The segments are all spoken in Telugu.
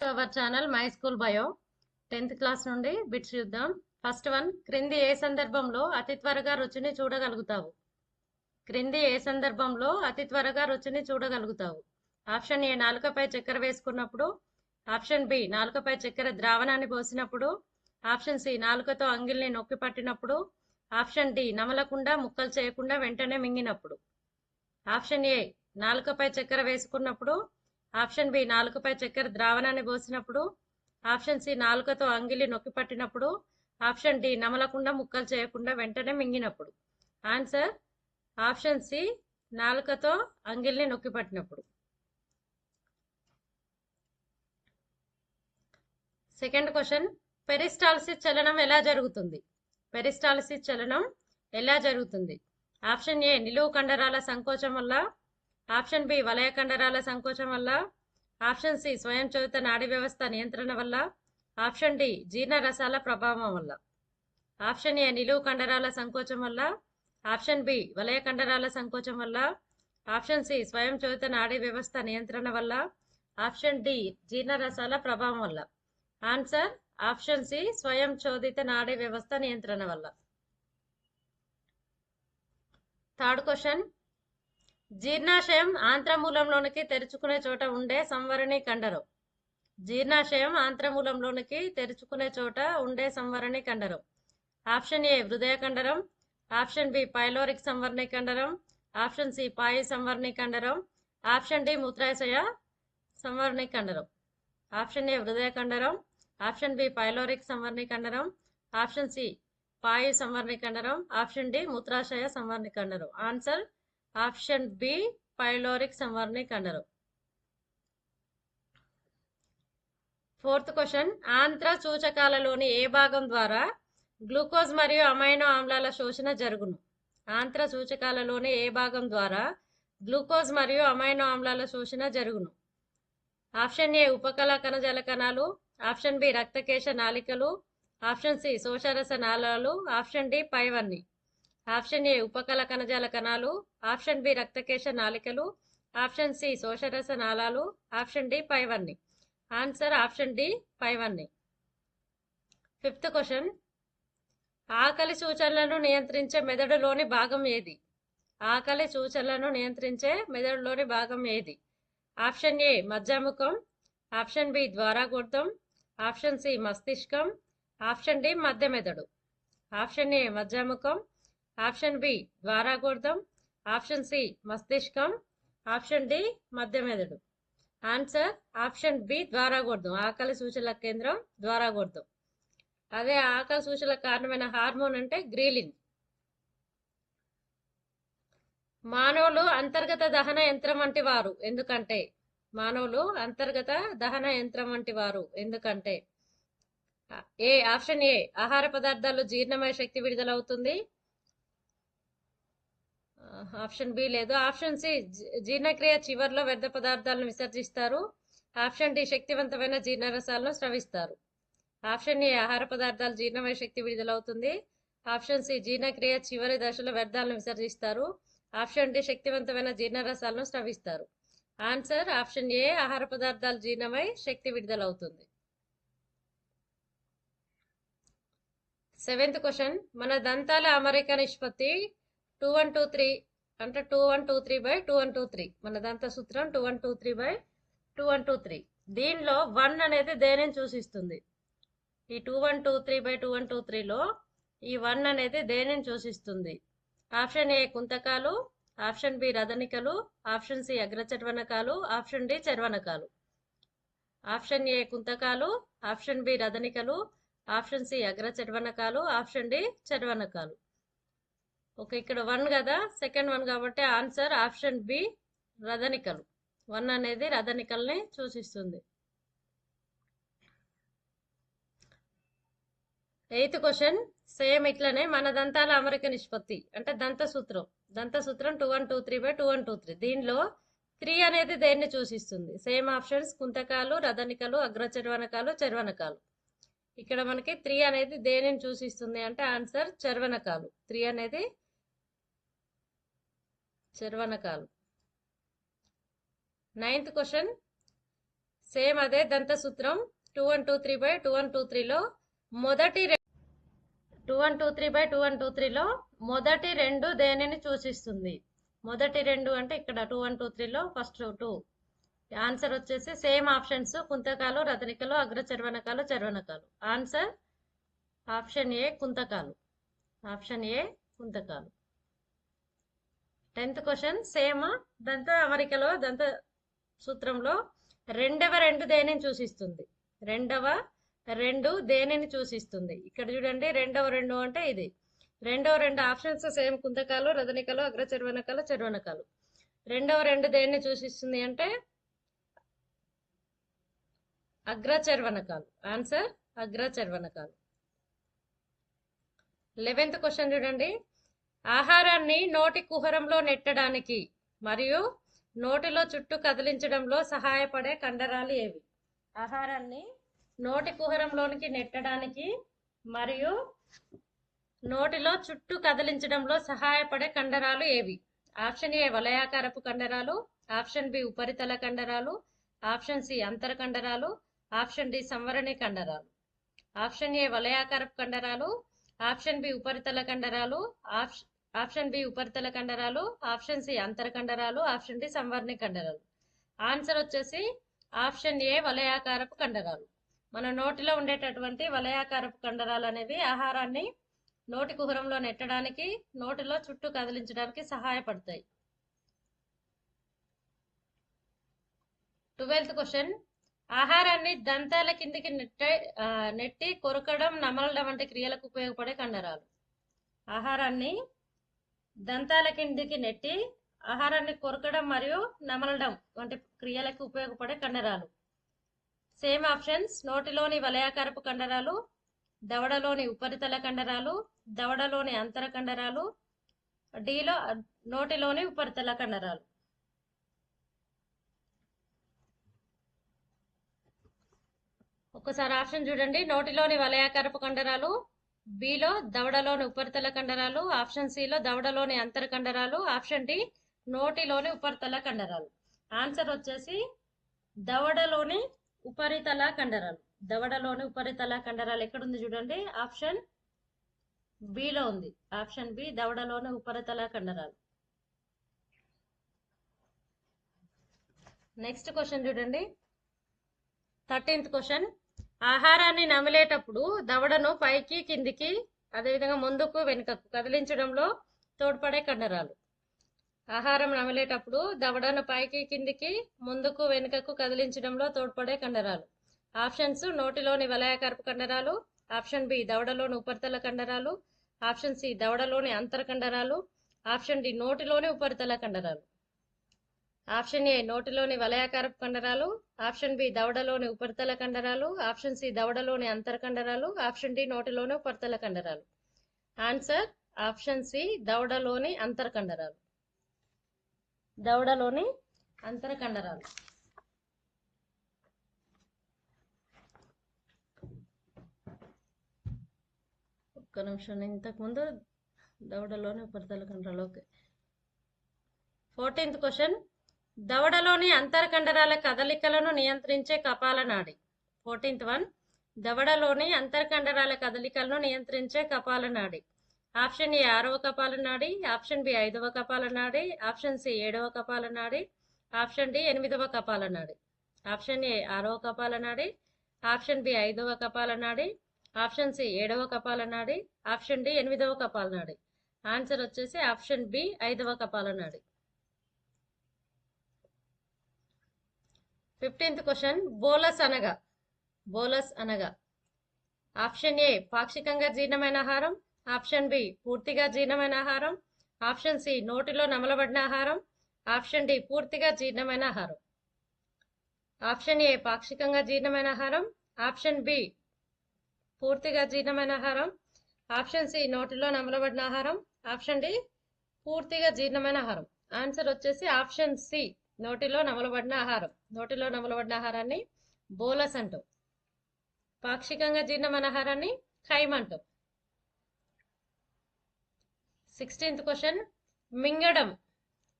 Our channel my school bio tenth class నుండి బిట్స్ చూద్దాం. ఫస్ట్ వన్ క్రింది ఏ సందర్భంలో అతి త్వరగా రుచిని చూడగలుగుతావు? క్రింది ఏ సందర్భంలో అతి త్వరగా రుచిని చూడగలుగుతావు? ఆప్షన్ ఏ నాలుకపై చక్కెర వేసుకున్నప్పుడు. ఆప్షన్ బి నాలుకపై చక్కెర ద్రావణాన్ని పోసినప్పుడు. ఆప్షన్ సి నాలుకతో అంగిల్ని నొక్కి పట్టినప్పుడు. ఆప్షన్ డి నమలకుండా ముక్కలు చేయకుండా వెంటనే మింగినప్పుడు. ఆప్షన్ ఏ నాలుకపై చక్కెర వేసుకున్నప్పుడు. ఆప్షన్ బి నాలుకపై చక్కెర ద్రావణాన్ని పోసినప్పుడు ఆప్షన్ సి నాలుకతో అంగిలి నొక్కి పట్టినప్పుడు ఆప్షన్ డి నమలకుండా ముక్కలు చేయకుండా వెంటనే మింగినప్పుడు. ఆన్సర్ ఆప్షన్ సి నాలుకతో అంగిల్ని నొక్కి పట్టినప్పుడు. సెకండ్ క్వశ్చన్ పెరిస్టాల్సిస్ చలనం ఎలా జరుగుతుంది? పెరిస్టాల్సిస్ చలనం ఎలా జరుగుతుంది? ఆప్షన్ ఏ నిలువు కండరాల సంకోచం వల్ల ఆప్షన్ బి వలయ కండరాల సంకోచం వల్ల ఆప్షన్ సి స్వయం చోదిత నాడీ వ్యవస్థ నియంత్రణ వల్ల ఆప్షన్ డి జీర్ణరసాల ప్రభావం వల్ల. ఆప్షన్ ఏ నిలువు కండరాల సంకోచం వల్ల ఆప్షన్ బి వలయ కండరాల సంకోచం వల్ల ఆప్షన్ సి స్వయం చోదిత నాడీ వ్యవస్థ నియంత్రణ వల్ల ఆప్షన్ డి జీర్ణరసాల ప్రభావం వల్ల. ఆన్సర్ ఆప్షన్ సి స్వయం చోదిత నాడీ వ్యవస్థ నియంత్రణ వల్ల. థర్డ్ క్వశ్చన్ జీర్ణాశయం ఆంత్రమూలంలోనికి తెరుచుకునే చోట ఉండే సంవరణి కండరం. జీర్ణాశయం ఆంత్రమూలంలోనికి తెరుచుకునే చోట ఉండే సంవరణి కండరం. ఆప్షన్ ఏ హృదయ కండరం. ఆప్షన్ బి పైలోరిక్ సంవరణి కండరం. ఆప్షన్ సి పాయి సంవరణి కండరం. ఆప్షన్ డి మూత్రాశయ సంవరణి కండరం. ఆప్షన్ ఏ హృదయ కండరం. ఆప్షన్ బి పైలోరిక్ సంవరణి కండరం. ఆప్షన్ సి పాయి సంవరణి కండరం. ఆప్షన్ డి మూత్రాశయ సంవరణి కండరం. ఆన్సర్ ఆప్షన్ బి పైలోరిక్ సంవర్ణిక్ కండరం ఫోర్త్ క్వశ్చన్ ఆంత్ర సూచకాలలోని ఏ భాగం ద్వారా గ్లూకోజ్ మరియు అమైనో ఆమ్లాల శోషణ జరుగును? ఆంత్ర సూచకాలలోని ఏ భాగం ద్వారా గ్లూకోజ్ మరియు అమైనో ఆమ్లాల శోషణ జరుగును? ఆప్షన్ ఏ ఉపకల కణజాల కణాలు ఆప్షన్ బి రక్తకేశ నాళికలు. ఆప్షన్ సి శోషరస నాళాలు. ఆప్షన్ డి పైవన్నీ. ఆప్షన్ ఏ ఉపకల కణజాల కణాలు ఆప్షన్ బి రక్తకేశ నాళికలు ఆప్షన్ సి శోషరస నాళాలు ఆప్షన్ డి పైవన్నీ. ఆన్సర్ ఆప్షన్ డి పైవన్నీ. Fifth question. ఆకలి సూచనలను నియంత్రించే మెదడులోని భాగం ఏది? ఆకలి సూచనలను నియంత్రించే మెదడులోని భాగం ఏది? ఆప్షన్ ఏ మజ్జాముఖం ఆప్షన్ బి ద్వారాగోర్ధం ఆప్షన్ సి మస్తిష్కం ఆప్షన్ డి మధ్య మెదడు ఆప్షన్ ఏ మజ్జాముఖం ఆప్షన్ బి ద్వారాగోర్ధం ఆప్షన్ సి మస్తిష్కం. ఆప్షన్ డి మధ్య మెదడు ఆన్సర్ ఆప్షన్ బి ద్వారాగోర్ధం ఆకలి సూచనల కేంద్రం ద్వారాగోర్ధం అదే ఆకలి సూచనలకు కారణమైన హార్మోన్ అంటే గ్రీలిన్ మానవులు అంతర్గత దహన యంత్రం వంటి వారు. ఎందుకంటే మానవులు అంతర్గత దహన యంత్రం వంటి వారు. ఎందుకంటే ఏ ఆప్షన్ ఏ ఆహార పదార్థాలు జీర్ణమయ శక్తి విడుదలవుతుంది. ఆప్షన్ బి లేదు. ఆప్షన్ సి జీర్ణక్రియ చివరిలో వ్యర్థ పదార్థాలను విసర్జిస్తారు. ఆప్షన్ డి శక్తివంతమైన జీర్ణరసాలను స్రవిస్తారు. ఆప్షన్ ఏ ఆహార పదార్థాలు జీర్ణమయ శక్తి విడుదలవుతుంది. ఆప్షన్ సి జీర్ణక్రియ చివరి దశలో వ్యర్థాలను విసర్జిస్తారు. ఆప్షన్ డి శక్తివంతమైన జీర్ణరసాలను స్రవిస్తారు. ఆన్సర్ ఆప్షన్ ఏ ఆహార పదార్థాలు జీర్ణమై శక్తి విడుదలవుతుంది. Seventh question. మన దంతాల అమరిక నిష్పత్తి టూ వన్ టూ త్రీ అంటే two one two three by two one two three మన దంత సూత్రం two one two three by two one two three దీనిలో వన్ అనేది దేనిని సూచిస్తుంది ఈ two one two three by two one two త్రీలో ఈ వన్ అనేది దేనిని సూచిస్తుంది ఆప్షన్ ఏ కుంతకాలు ఆప్షన్ బి రదనికలు ఆప్షన్ సి అగ్రచర్వనకాలు ఆప్షన్ డి చర్వనకాలు. ఆప్షన్ ఏ కుంతకాలు ఆప్షన్ బి రదనికలు ఆప్షన్ సి అగ్రచర్వనకాలు ఆప్షన్ డి చర్వనకాలు. ఓకే ఇక్కడ వన్ కదా? సెకండ్ వన్ కాబట్టి ఆన్సర్ ఆప్షన్ బి రథనికలు. వన్ అనేది రథనికల్ని సూచిస్తుంది. ఎయిత్ క్వశ్చన్ సేమ్ ఇట్లనే మన దంతాల అమరిక నిష్పత్తి అంటే దంత సూత్రం. దంత సూత్రం two one two three by two one two three దీనిలో త్రీ అనేది దేన్ని సూచిస్తుంది? సేమ్ ఆప్షన్స్ కుంతకాలు రదనికలు అగ్రచర్వనకాలు చర్వనకాలు. ఇక్కడ మనకి త్రీ అనేది దేనిని సూచిస్తుంది అంటే ఆన్సర్ చర్వనకాలు. త్రీ అనేది చర్వనకాలు నైన్త్ క్వశ్చన్ సేమ్ అదే దంత సూత్రం two one two three by two one two త్రీలో మొదటి two one two three by two one two త్రీలో మొదటి రెండు దేనిని సూచిస్తుంది? మొదటి రెండు అంటే ఇక్కడ టూ వన్ టూ త్రీలో ఫస్ట్ టూ ఆన్సర్ వచ్చేసి సేమ్ ఆప్షన్స్ కుంతకాలు రతనికలు అగ్రచర్వనకాలు చర్వనకాలు ఆన్సర్ ఆప్షన్ ఏ కుంతకాలు. ఆప్షన్ ఏ కుంతకాలు. టెన్త్ క్వశ్చన్ సేమ్ దంత అమరికలో దంత సూత్రంలో రెండవ రెండు దేనిని సూచిస్తుంది రెండవ రెండు దేనిని సూచిస్తుంది ఇక్కడ చూడండి రెండవ రెండు అంటే ఇది. రెండవ రెండు ఆప్షన్స్ సేమ్ కుంతకాలు రదనికలు అగ్రచర్వనకాలు చర్వనకాలు. రెండవ రెండు దేన్ని సూచిస్తుంది అంటే అగ్రచర్వనకాలు. ఆన్సర్ అగ్రచర్వనకాలు. లెవెన్త్ క్వశ్చన్ చూడండి. ఆహారాన్ని నోటి కుహరంలో నెట్టడానికి మరియు నోటిలో చుట్టూ కదిలించడంలో సహాయపడే కండరాలు ఏవి? ఆహారాన్ని నోటి కుహరంలోనికి నెట్టడానికి మరియు నోటిలో చుట్టూ కదిలించడంలో సహాయపడే కండరాలు ఏవి? ఆప్షన్ ఏ వలయాకారపు కండరాలు ఆప్షన్ బి ఉపరితల కండరాలు ఆప్షన్ సి అంతర కండరాలు ఆప్షన్ డి సంవరణి కండరాలు. ఆప్షన్ ఏ వలయాకారపు కండరాలు ఆప్షన్ బి ఉపరితల కండరాలు ఆప్షన్ ఆప్షన్ బి ఉపరితల కండరాలు ఆప్షన్ సి అంతర కండరాలు ఆప్షన్ డి సంవర్ణి కండరాలు. ఆన్సర్ వచ్చేసి ఆప్షన్ ఏ వలయాకారపు కండరాలు. మన నోటిలో ఉండేటటువంటి వలయాకారపు కండరాలు అనేవి ఆహారాన్ని నోటి కుహరంలో నెట్టడానికి నోటిలో చుట్టూ కదిలించడానికి సహాయపడతాయి. Twelfth question. ఆహారాన్ని దంతాల కిందికి నెట్ట నెట్టి కొరకడం నమలడం వంటి క్రియలకు ఉపయోగపడే కండరాలు. ఆహారాన్ని దంతాల కిందికి నెట్టి ఆహారాన్ని కొరకడం మరియు నమలడం వంటి క్రియలకు ఉపయోగపడే కండరాలు. సేమ్ ఆప్షన్స్ నోటిలోని వలయాకారపు కండరాలు దవడలోని ఉపరితల కండరాలు దవడలోని అంతర కండరాలు డిలో నోటిలోని ఉపరితల కండరాలు. ఒక్కసారి ఆప్షన్ చూడండి. నోటిలోని వలయాకారపు కండరాలు బిలో దవడలోని ఉపరితల కండరాలు ఆప్షన్ సిలో దవడలోని అంతర కండరాలు ఆప్షన్ డి నోటిలోని ఉపరితల కండరాలు. ఆన్సర్ వచ్చేసి దవడలోని ఉపరితల కండరాలు. దవడలోని ఉపరితల కండరాలు ఎక్కడుంది చూడండి? ఆప్షన్ బిలో ఉంది. ఆప్షన్ బి దవడలోని ఉపరితల కండరాలు. నెక్స్ట్ క్వశ్చన్ చూడండి. థర్టీన్త్ క్వశ్చన్ ఆహారాన్ని నమిలేటప్పుడు దవడను పైకి కిందికి అదేవిధంగా ముందుకు వెనుకకు కదిలించడంలో తోడ్పడే కండరాలు. ఆహారం నమిలేటప్పుడు దవడను పైకి కిందికి ముందుకు వెనుకకు కదిలించడంలో తోడ్పడే కండరాలు. ఆప్షన్స్ నోటిలోని వలయాకరపు కండరాలు ఆప్షన్ బి దవడలోని ఉపరితల కండరాలు ఆప్షన్ సి దవడలోని అంతర కండరాలు ఆప్షన్ డి నోటిలోని ఉపరితల కండరాలు. ఆప్షన్ ఏ నోటిలోని వలయాకారపు కండరాలు ఆప్షన్ బి దవడలోని ఉపరితల కండరాలు ఆప్షన్ సి దవడలోని అంతర కండరాలు ఆప్షన్ డి నోటిలోని ఉపరితల కండరాలు. ఆన్సర్ ఆప్షన్ సి దవడలోని అంతర కండరాలు. దవడలోని అంతర కండరాలు. ఒక్క నిమిషం ఇంతకుముందు దవడలోని ఉపరితల కండరాలు. ఓకే. Fourteenth question. దవడలోని అంతర్కండరాల కదలికలను నియంత్రించే కపాల నాడి. Fourteenth one. దవడలోని అంతర్కండరాల కదలికలను నియంత్రించే కపాల నాడి. ఆప్షన్ ఏ ఆరవ కపాల నాడి ఆప్షన్ బి ఐదవ కపాల నాడి ఆప్షన్ సి ఏడవ కపాల నాడి ఆప్షన్ డి ఎనిమిదవ కపాల నాడి. ఆప్షన్ ఏ ఆరవ కపాల నాడి ఆప్షన్ బి ఐదవ కపాల నాడి ఆప్షన్ సి ఏడవ కపాల నాడి ఆప్షన్ డి ఎనిమిదవ కపాల నాడి. ఆన్సర్ వచ్చేసి ఆప్షన్ బి ఐదవ కపాల ఫిఫ్టీన్త్ క్వశ్చన్ బోలస్ అనగా బోలస్ అనగా. ఆప్షన్ ఏ పాక్షికంగా జీర్ణమైన ఆహారం. ఆప్షన్ బి పూర్తిగా జీర్ణమైన ఆహారం. ఆప్షన్ సి నోటిలో నమలబడిన ఆహారం. ఆప్షన్ డి పూర్తిగా జీర్ణమైన ఆహారం. ఆప్షన్ ఏ పాక్షికంగా జీర్ణమైన ఆహారం. ఆప్షన్ బి పూర్తిగా జీర్ణమైన ఆహారం. ఆప్షన్ సి నోటిలో నమలబడిన ఆహారం. ఆప్షన్ డి పూర్తిగా జీర్ణమైన ఆహారం. ఆన్సర్ వచ్చేసి ఆప్షన్ సి నోటిలో నమలబడిన ఆహారం. నోటిలో నమలబడిన ఆహారాన్ని బోలస్ అంటాం. పాక్షికంగా జీర్ణమైన ఆహారాన్ని ఖైమ్ అంటాం. సిక్స్టీన్త్ క్వశ్చన్ మింగడం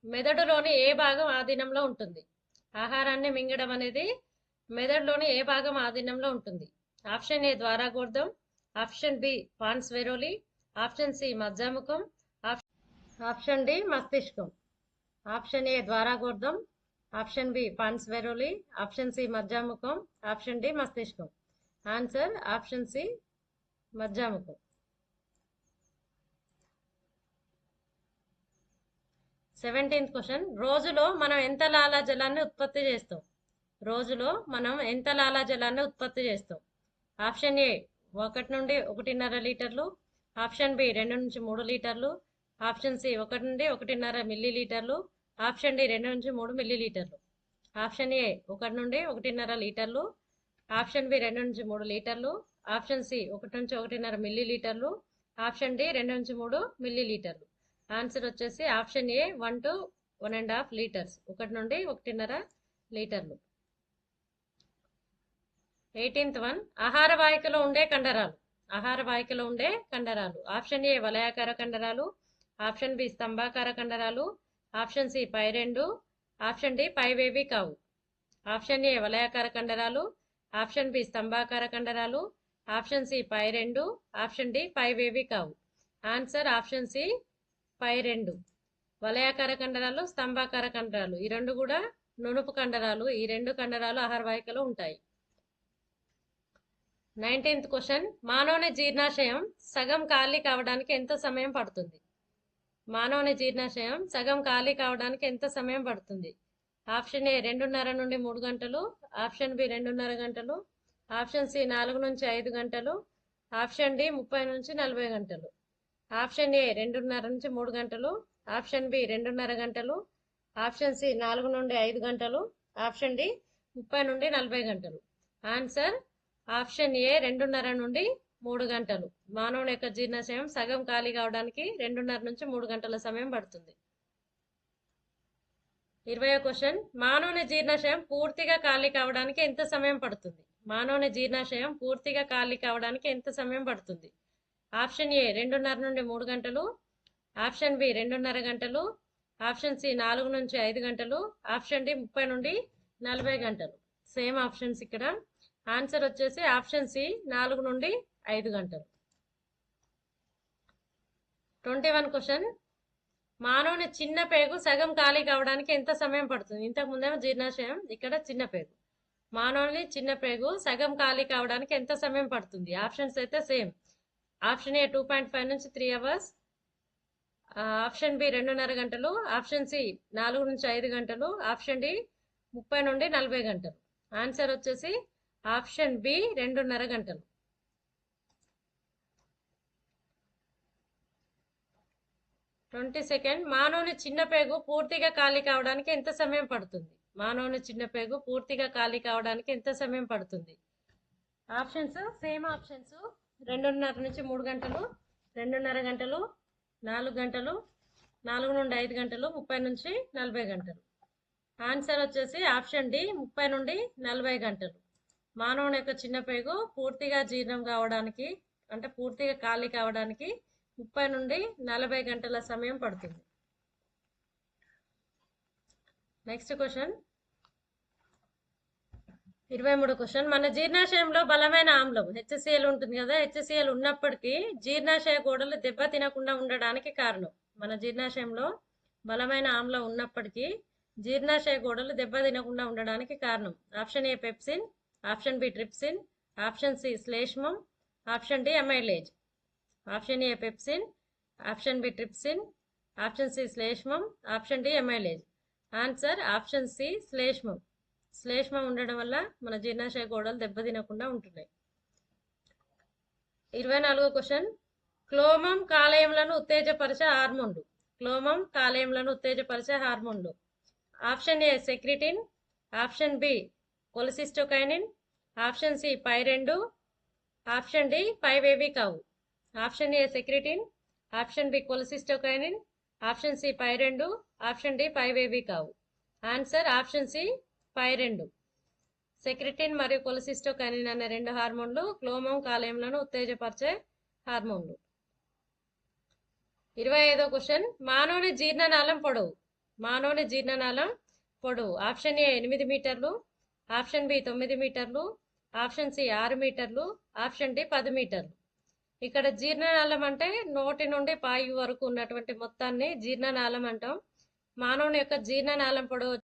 మెదడులోని ఏ భాగం ఆధీనంలో ఉంటుంది? ఆహారాన్ని మింగడం అనేది మెదడులోని ఏ భాగం ఆధీనంలో ఉంటుంది? ఆప్షన్ ఏ ద్వారా ద్వారాగోర్ధం option B pons varolii option C మజ్జాముఖం. Option D మస్తిష్కం. Option A ద్వారాగూర్ధం option B pons varolii option C మజ్జాముఖం option D మస్తిష్కం. Answer option C మజ్జాముఖం. Seventeenth question. రోజులో మనం ఎంత లాలాజలాన్ని ఉత్పత్తి చేస్తాం? రోజులో మనం ఎంత లాలాజలాన్ని ఉత్పత్తి చేస్తాం? ఆప్షన్ ఏ ఒకటి నుండి ఒకటిన్నర లీటర్లు ఆప్షన్ బి రెండు నుంచి మూడు లీటర్లు ఆప్షన్ సి ఒకటి నుండి ఒకటిన్నర మిల్లీ లీటర్లు ఆప్షన్ డి రెండు నుంచి మూడు మిల్లీ లీటర్లు ఆప్షన్ ఏ ఒకటి నుండి ఒకటిన్నర లీటర్లు. ఆప్షన్ బి రెండు నుంచి మూడు లీటర్లు. ఆప్షన్ సి ఒకటి నుంచి ఒకటిన్నర మిల్లీ లీటర్లు ఆప్షన్ డి రెండు నుంచి మూడు మిల్లీ లీటర్లు ఆన్సర్ వచ్చేసి option A one to one and half litres. ఒకటి నుండి ఒకటిన్నర లీటర్లు. ఎయిటీన్త్ వన్ ఆహార వాహికలో ఉండే కండరాలు. ఆహార వాహికలో ఉండే కండరాలు. ఆప్షన్ ఏ వలయాకార కండరాలు. ఆప్షన్ బి స్తంభాకార కండరాలు. ఆప్షన్ సి పై రెండు ఆప్షన్ డి పైవేవి కావు. ఆప్షన్ ఏ వలయాకార కండరాలు ఆప్షన్ బి స్తంభాకార కండరాలు ఆప్షన్ సి పై రెండు ఆప్షన్ డి పైవేవి కావు. ఆన్సర్ ఆప్షన్ సి పై రెండు. వలయాకార కండరాలు స్తంభాకార కండరాలు ఈ రెండు కూడా నునుపు కండరాలు ఈ రెండు కండరాలు ఆహారవాహికలో ఉంటాయి. నైన్టీన్త్ క్వశ్చన్ మానవుని జీర్ణాశయం సగం ఖాళీ కావడానికి ఎంత సమయం పడుతుంది? మానవుని జీర్ణాశయం సగం ఖాళీ కావడానికి ఎంత సమయం పడుతుంది? ఆప్షన్ ఏ రెండున్నర నుండి మూడు గంటలు ఆప్షన్ బి రెండున్నర గంటలు ఆప్షన్ సి నాలుగు నుంచి ఐదు గంటలు ఆప్షన్ డి ముప్పై నుంచి నలభై గంటలు. ఆప్షన్ ఏ రెండున్నర నుంచి మూడు గంటలు ఆప్షన్ బి రెండున్నర గంటలు ఆప్షన్ సి నాలుగు నుండి ఐదు గంటలు ఆప్షన్ డి ముప్పై నుండి నలభై గంటలు. ఆన్సర్ ఆప్షన్ ఏ రెండున్నర నుండి మూడు గంటలు. మానవుని యొక్క జీర్ణశయం సగం ఖాళీ కావడానికి రెండున్నర నుంచి మూడు గంటల సమయం పడుతుంది. ఇరవై క్వశ్చన్. మానవుని జీర్ణశయం పూర్తిగా ఖాళీ కావడానికి ఎంత సమయం పడుతుంది? మానవుని జీర్ణాశయం పూర్తిగా ఖాళీ కావడానికి ఎంత సమయం పడుతుంది? ఆప్షన్ ఏ రెండున్నర నుండి మూడు గంటలు. ఆప్షన్ బి రెండున్నర గంటలు. ఆప్షన్ సి నాలుగు నుంచి ఐదు గంటలు. ఆప్షన్ డి ముప్పై నుండి నలభై గంటలు. సేమ్ ఆప్షన్స్ ఇక్కడ. ఆన్సర్ వచ్చేసి ఆప్షన్ సి నాలుగు నుండి ఐదు గంటలు. Twenty one question. మానవుని చిన్న పేగు సగం ఖాళీ కావడానికి ఎంత సమయం పడుతుంది? ఇంతకు ముందేమో జీర్ణాశయం ఇక్కడ చిన్న పేగు. మానవుని చిన్న పేగు సగం ఖాళీ కావడానికి ఎంత సమయం పడుతుంది? ఆప్షన్స్ అయితే same. Option A two point five నుంచి త్రీ అవర్స్. ఆప్షన్ బి రెండున్నర గంటలు. ఆప్షన్ సి నాలుగు నుంచి ఐదు గంటలు. ఆప్షన్ డి ముప్పై నుండి నలభై గంటలు. ఆన్సర్ వచ్చేసి ఆప్షన్ బి రెండున్నర గంటలు. Twenty second. మానవుని చిన్న పేగు పూర్తిగా ఖాళీ కావడానికి ఎంత సమయం పడుతుంది? మానవుని చిన్న పేగు పూర్తిగా ఖాళీ కావడానికి ఎంత సమయం పడుతుంది? Options same options. రెండున్నర నుంచి మూడు గంటలు రెండున్నర గంటలు నాలుగు గంటలు నాలుగు నుండి ఐదు గంటలు ముప్పై నుంచి నలభై గంటలు. ఆన్సర్ వచ్చేసి ఆప్షన్ డి ముప్పై నుండి నలభై గంటలు. మానవుని యొక్క చిన్న పేగు పూర్తిగా జీర్ణం కావడానికి అంటే పూర్తిగా ఖాళీ కావడానికి ముప్పై నుండి నలభై గంటల సమయం పడుతుంది. నెక్స్ట్ క్వశ్చన్ ఇరవై మూడు క్వశ్చన్ మన జీర్ణాశయంలో బలమైన ఆమ్లం హెచ్సిఎల్ ఉంటుంది కదా హెచ్సిఎల్ ఉన్నప్పటికీ జీర్ణాశయ గోడలు దెబ్బ తినకుండా ఉండడానికి కారణం. మన జీర్ణాశయంలో బలమైన ఆమ్లం ఉన్నప్పటికీ జీర్ణాశయ గోడలు దెబ్బ తినకుండా ఉండడానికి కారణం. Option A pepsin option B trypsin option C శ్లేష్మం option D amylase. Option A pepsin option B trypsin option C శ్లేష్మం option D amylase. Answer option C శ్లేష్మం. శ్లేష్మం ఉండడం వల్ల మన జీర్ణాశయ గోడలు దెబ్బతినకుండా ఉంటున్నాయి. ఇరవై నాలుగో క్వశ్చన్. క్లోమం కాలేయంలను ఉత్తేజపరిచే హార్మోన్లు. క్లోమం కాలేయంలను ఉత్తేజపరిచే హార్మోన్లు. Option A secretin option B cholecystokinin option C పై రెండు ఆప్షన్ డి పైవేవి కావు. Option A secretin option B cholecystokinin option C పై రెండు ఆప్షన్ డి పైవేవి కావు. ఆన్సర్ ఆప్షన్ సి పై రెండు. సెక్రిటిన్ మరియు కొలసిస్టోకైనిన్ అనే రెండు హార్మోన్లు క్లోమం కాలేయంలను ఉత్తేజపరిచే హార్మోన్లు. ఇరవై ఐదో క్వశ్చన్. మానవుని జీర్ణనాళం పొడవు. మానవుని జీర్ణనాళం పొడవు. ఆప్షన్ ఏ ఎనిమిది మీటర్లు ఆప్షన్ బి తొమ్మిది మీటర్లు ఆప్షన్ సి ఆరు మీటర్లు ఆప్షన్ డి పది మీటర్లు. ఇక్కడ జీర్ణనాళం అంటే నోటి నుండి పాయి వరకు ఉన్నటువంటి మొత్తాన్ని జీర్ణనాళం అంటాం. మానవుని యొక్క జీర్ణనాళం పొడవు